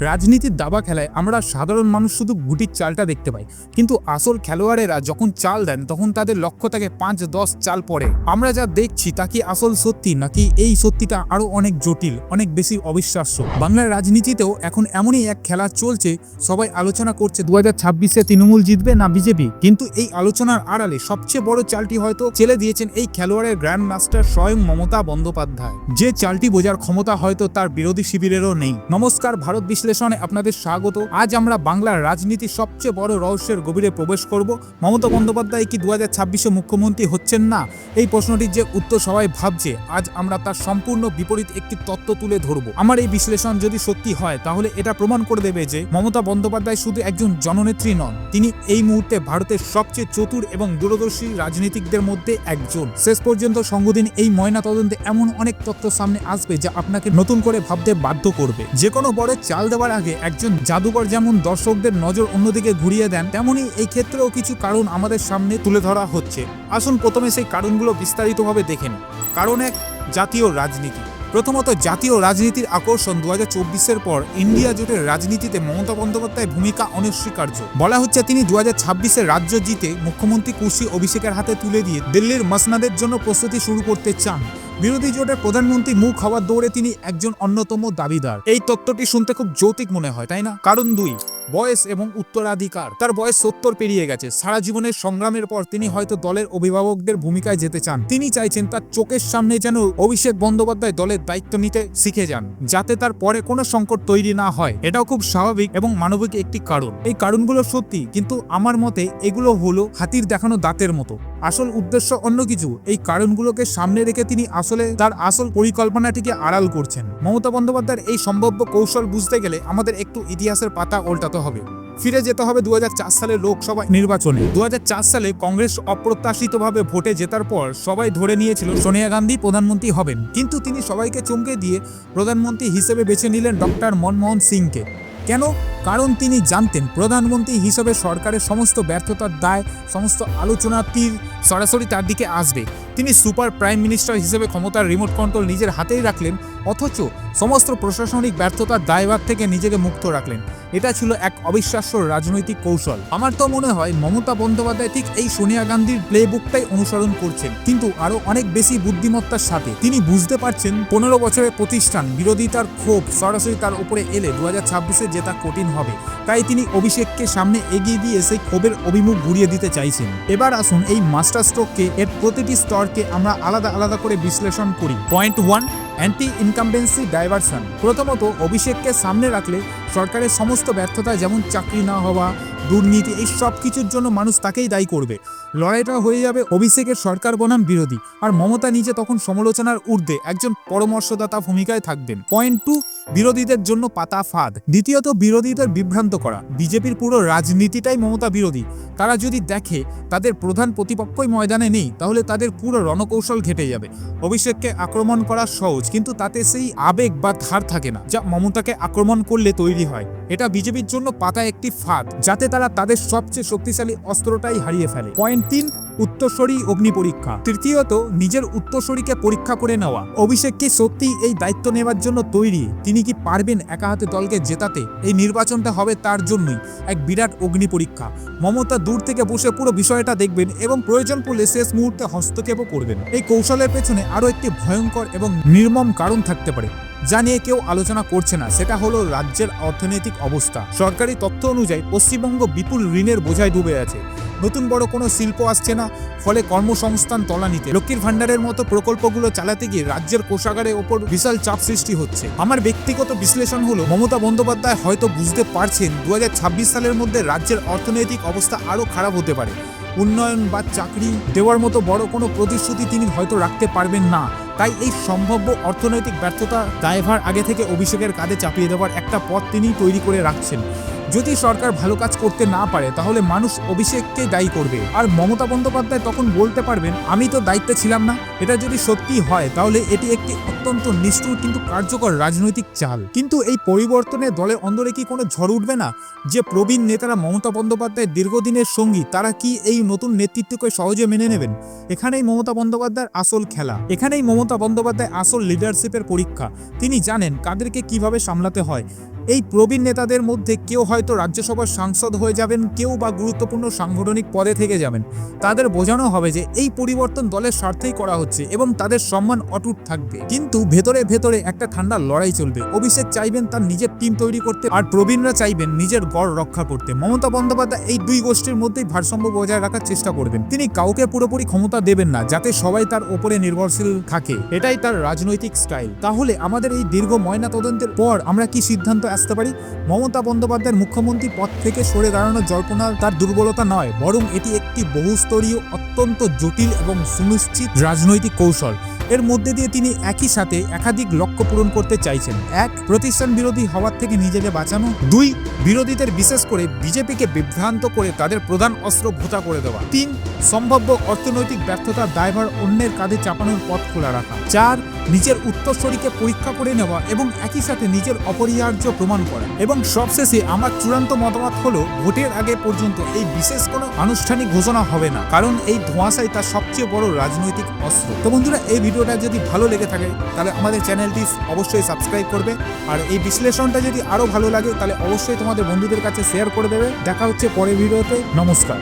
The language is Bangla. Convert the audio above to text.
রাজনীতির দাবা খেলায় আমরা সাধারণ মানুষ শুধু গুটির চালটা দেখতে পাই। কিন্তু আসল খেলোয়াড়েরা যখন চাল দেন, তখন তাদের লক্ষ্য থাকে পাঁচ, দশ চাল পরে আমরা যা দেখছি তা কি আসল সত্যি, নাকি এই সত্যিটা আরও অনেক জটিল, অনেক বেশি অবিশ্বাস্য? বাংলার রাজনীতিতেও এখন এমনই এক খেলা চলছে, সবাই আলোচনা করছে দু হাজার ছাব্বিশে তৃণমূল জিতবে না বিজেপি। কিন্তু এই আলোচনার আড়ালে সবচেয়ে বড় চালটি হয়তো চেলে দিয়েছেন এই খেলোয়াড়ের গ্র্যান্ড মাস্টার স্বয়ং মমতা বন্দ্যোপাধ্যায়। যে চালটি বোঝার ক্ষমতা হয়তো তার বিরোধী শিবিরেরও নেই। নমস্কার, ভারত বিশ্লেষণে আপনাদের স্বাগত। আজ আমরা বাংলার রাজনীতির সবচেয়ে বড় রহস্যের গভীরে প্রবেশ করব। মমতা বন্দ্যোপাধ্যায় কি দু হাজার ছাব্বিশে মুখ্যমন্ত্রী হচ্ছেন না? এই প্রশ্নটির যে উত্তর সবাই ভাবছে, আজ আমরা তার সম্পূর্ণ বিপরীত একটি তত্ত্ব তুলে ধরব। আমার এই বিশ্লেষণ যদি সত্যি হয়, তাহলে এটা প্রমাণ করে দেবে যে মমতা বন্দ্যোপাধ্যায় শুধু একজন জননেত্রী নন, তিনি এই মুহূর্তে ভারতের সবচেয়ে চতুর এবং দূরদর্শী রাজনীতিকদের মধ্যে একজন। শেষ পর্যন্ত সংগদিন এই ময়না তদন্তে এমন অনেক তথ্য সামনে আসবে যা আপনাকে নতুন করে ভাবতে বাধ্য করবে। যে কোনো বড় চাল দেওয়ার আগে একজন জাদুকর যেমন দর্শকদের নজর অন্যদিকে ঘুরিয়ে দেন, তেমনি এই ক্ষেত্রেও কিছু কারণ আমাদের সামনে তুলে ধরা হচ্ছে। আসুন প্রথমে সেই কারণগুলো বিস্তারিতভাবে দেখে নিই। কারণ এক, জাতীয় রাজনীতি। প্রথমত, জাতীয় রাজনীতির আকর্ষণ দু হাজার পর ইন্ডিয়া জোটের রাজনীতিতে মমতা বন্দ্যোপাধ্যায়ের ভূমিকা অনস্বীকার্য। বলা হচ্ছে তিনি দু হাজার রাজ্য জিতে মুখ্যমন্ত্রী কুর্সি অভিষেকের হাতে তুলে দিয়ে দিল্লির মসনাদের জন্য প্রস্তুতি শুরু করতে চান। বিরোধী জোটের প্রধানমন্ত্রী মুখ হওয়ার দৌড়ে তিনি একজন অন্যতম দাবিদার। এই তত্ত্বটি শুনতে খুব যৌতিক মনে হয়, তাই না? কারণ দুই, বয়স এবং উত্তরাধিকার। তার বয়স সত্তর পেরিয়ে গেছে। সারা জীবনের সংগ্রামের পর তিনি হয়তো দলের অভিভাবকদের ভূমিকায় যেতে চান। তিনি চাইছেন তার চোখের সামনে যেন অভিষেক বন্দ্যোপাধ্যায় দলের দায়িত্ব নিতে শিখে যান, যাতে তার পরে কোনো সংকট তৈরি না হয়। এটাও খুব স্বাভাবিক এবং মানবিক একটি কারণ। এই কারণগুলো সত্যি, কিন্তু আমার মতে এগুলো হলো হাতির দেখানো দাঁতের মতো। আসল উদ্দেশ্য অন্য কিছু। এই কারণগুলোকে সামনে রেখে তিনি আসলে তার আসল পরিকল্পনাটিকে আড়াল করছেন। মমতা বন্দ্যোপাধ্যায়ের এই সম্ভাব্য কৌশল বুঝতে গেলে আমাদের একটু ইতিহাসের পাতা উল্টাতে হবে। ফিরে যেতে হবে দু সালের লোকসভা নির্বাচনে। দু হাজার চার সালে কংগ্রেস অপ্রত্যাশিতভাবে ভোটে জেতার পর সবাই ধরে নিয়েছিল সোনিয়া গান্ধী প্রধানমন্ত্রী হবেন। কিন্তু তিনি সবাইকে চমকে দিয়ে প্রধানমন্ত্রী হিসেবে বেছে নিলেন ডক্টর মনমোহন সিংকে। কেন? কারণ তিনি জানতেন প্রধানমন্ত্রী হিসেবে সরকারের সমস্ত ব্যর্থতার দায়, সমস্ত আলোচনা তীর সরাসরি তার দিকে আসবে। তিনি সুপার প্রাইম মিনিস্টার হিসেবে ক্ষমতার রিমোট কন্ট্রোল নিজের হাতেই রাখলেন, অথচ সমস্ত প্রশাসনিক ব্যর্থতার দায়ভার থেকে নিজেকে মুক্ত রাখলেন। এটা ছিল এক অবিশ্বাস্য রাজনৈতিক কৌশল। আমার তো মনে হয় মমতা বন্দ্যোপাধ্যায় ঠিক এই সোনিয়া গান্ধীর প্লে বুকটাই অনুসরণ করছেন। কিন্তু আরও অনেক বেশি বুদ্ধিমত্তার সাথে। তিনি বুঝতে পারছেন পনেরো বছরের প্রতিষ্ঠান বিরোধিতার ক্ষোভ সরাসরি তার উপরে এলে দু হাজার ছাব্বিশে জেতা কঠিন হবে। তাই তিনি অভিষেককে সামনে এগিয়ে দিয়ে সেই ক্ষোভের অভিমুখ ঘুরিয়ে দিতে চাইছেন। এবার আসুন এই মাস্টার স্ট্রোককে এর প্রতিটি স্তরকে আমরা আলাদা আলাদা করে বিশ্লেষণ করি। Point one anti incumbency diversion প্রথমত অভিষেককে সামনে রাখলে সরকারের সমস্ত ব্যর্থতা যেমন চাকরি না হওয়া দুর্নীতি, এই সব কিছুর জন্য মানুষ তাকেই দায়ী করবে। লড়াইটা হয়ে যাবে অভিষেকের সরকার বনাম বিরোধী। আর মমতা নিজে তখন সমালোচনার ঊর্ধ্বে একজন পরামর্শদাতা ভূমিকায় থাকবেন। পয়েন্ট টু বিরোধীদের জন্য পাতা ফাঁদ। দ্বিতীয়ত, বিরোধীদের বিভ্রান্ত করা। বিজেপির পুরো রাজনীতিটাই মমতা বিরোধী। তারা যদি দেখে তাদের প্রধান প্রতিপক্ষই ময়দানে নেই, তাহলে তাদের পুরো রণকৌশল ঘেটে যাবে। অভিষেককে আক্রমণ করা সহজ, কিন্তু তাতে সেই আবেগ বা ধার থাকে না, যা মমতাকে আক্রমণ করলে তৈরি হয়। এটা বিজেপির জন্য পাতা একটি ফাঁদ, যাতে তারা তাদের সবচেয়ে শক্তিশালী অস্ত্রটাই হারিয়ে ফেলে। পয়েন্ট তিন, উত্তরসূরি অগ্নি পরীক্ষা। তৃতীয়ত, নিজের উত্তরসূরিকে পরীক্ষা করে নেওয়া। অভিষেক কি সত্যি এই দায়িত্ব নেওয়ার জন্য তৈরি। তিনি কি পারবেন একা হাতে দলকে জেতাতে? এই নির্বাচনটা হবে তার জন্যই। এক বিরাট অগ্নি পরীক্ষা। মমতা দূর থেকে বসে পুরো বিষয়টা দেখবেন এবং প্রয়োজন পড়লে শেষ মুহূর্তে হস্তক্ষেপও করবেন। এই কৌশলের পেছনে আরও একটি ভয়ঙ্কর এবং নির্মম কারণ থাকতে পারে। যা নিয়ে কেউ আলোচনা করছে না, সেটা হলো রাজ্যের অর্থনৈতিক অবস্থা। সরকারি তথ্য অনুযায়ী পশ্চিমবঙ্গ বিপুল ঋণের বোঝায় ডুবে আছে। নতুন বড় কোনো শিল্প আসছে না, ফলে কর্মসংস্থান তলানিতে। লক্ষ্মীর ভান্ডারের মতো প্রকল্পগুলো চালাতে গিয়ে রাজ্যের কোষাগারের ওপর বিশাল চাপ সৃষ্টি হচ্ছে। আমার ব্যক্তিগত বিশ্লেষণ হলো, মমতা বন্দ্যোপাধ্যায় হয়তো বুঝতে পারছেন দু হাজার ছাব্বিশ সালের মধ্যে রাজ্যের অর্থনৈতিক অবস্থা আরও খারাপ হতে পারে। উন্নয়ন বা চাকরি দেওয়ার মতো বড় কোনো প্রতিশ্রুতি তিনি হয়তো রাখতে পারবেন না। তাই এই সম্ভাব্য অর্থনৈতিক ব্যর্থতা দায়ভার আগে থেকে অভিষেকের কাঁধে চাপিয়ে দেওয়ার একটা পথ তিনি তৈরি করে রাখছেন। যদি সরকার ভালো কাজ করতে না পারে, তাহলে মানুষ অভিষেককে দায়ী করবে। আর মমতা বন্দ্যোপাধ্যায় তখন বলতে পারবেন, আমি তো দায়িত্বে ছিলাম না। এটা যদি সত্যি হয়, তাহলে এটি একটি অত্যন্ত নিষ্ঠুর কিন্তু কার্যকর রাজনৈতিক চাল। কিন্তু এই পরিবর্তনে দলের অন্দরে কি কোনো ঝড় উঠবে না? যে প্রবীণ নেতারা মমতা বন্দ্যোপাধ্যায়ের দীর্ঘদিনের সঙ্গী, তারা কি এই নতুন নেতৃত্বকে সহজে মেনে নেবেন? এখানেই মমতা বন্দ্যোপাধ্যায়ের আসল খেলা। এখানেই মমতা বন্দ্যোপাধ্যায় আসল লিডারশিপের পরীক্ষা। তিনি জানেন কাদেরকে কীভাবে সামলাতে হয়। এই প্রবীণ নেতাদের মধ্যে কেউ হয়তো রাজ্যসভার সাংসদ হয়ে যাবেন, কেউ বা গুরুত্বপূর্ণ সাংগঠনিক পদে থেকে যাবেন। তাদের বোঝানো হবে যে এই পরিবর্তন দলের স্বার্থেই করা হচ্ছে এবং তাদের সম্মান অটুট থাকবে। কিন্তু ভেতরে ভেতরে একটা ঠান্ডা লড়াই চলবে। অভিষেক চাইবেন তার নিজের টিম তৈরি করতে আর প্রবীণরা চাইবেন নিজের গড় রক্ষা করতে। মমতা বন্দ্যোপাধ্যায় এই দুই গোষ্ঠীর মধ্যেই ভারসাম্য বজায় রাখার চেষ্টা করবেন। তিনি কাউকে পুরোপুরি ক্ষমতা দেবেন না, যাতে সবাই তার ওপরে নির্ভরশীল থাকে। এটাই তার রাজনৈতিক স্টাইল। তাহলে আমাদের এই দীর্ঘ ময়না তদন্তের পর আমরা কি সিদ্ধান্ত আসতে পারি? মমতা বন্দ্যোপাধ্যায়ের মুখ্যমন্ত্রী পদ থেকে সরে দাঁড়ানোর জল্পনা তার দুর্বলতা নয়, বরং এটি একটি বহুস্তরীয়, অত্যন্ত জটিল এবং সুনিশ্চিত রাজনৈতিক কৌশল। এর মধ্যে দিয়ে তিনি একই সাথে একাধিক লক্ষ্য পূরণ করতে চাইছেন। এক, প্রতিষ্ঠান বিরোধী হওয়ার থেকে নিজেকে বাঁচানো। দুই, বিরোধীদের বিশেষ করে বিজেপিকে বিভ্রান্ত করে তাদের প্রধান অস্ত্র ভোতা করে দেওয়া। তিন, সম্ভাব্য অর্থনৈতিক ব্যর্থতার দায়ভার অন্যের কাঁধে চাপানোর পথ খোলা রাখা। চার, নিজের উত্তরসূরিকে পরীক্ষা করে নেওয়া এবং একই সাথে নিজের অপরিহার্য প্রমাণ করা। এবং সবশেষে আমার চূড়ান্ত মতামত হলো, ভোটের আগে পর্যন্ত এই বিশেষ কোনো আনুষ্ঠানিক ঘোষণা হবে না, কারণ এই ধোঁয়াশাই তার সবচেয়ে বড় রাজনৈতিক অস্ত্র। তো বন্ধুরা, এই ভিডিওটা যদি ভালো লেগে থাকে, তাহলে আমাদের চ্যানেলটি অবশ্যই সাবস্ক্রাইব করবে। আর এই বিশ্লেষণটা যদি আরও ভালো লাগে, তাহলে অবশ্যই তোমাদের বন্ধুদের কাছে শেয়ার করে দেবে। দেখা হচ্ছে পরের ভিডিওতে। নমস্কার।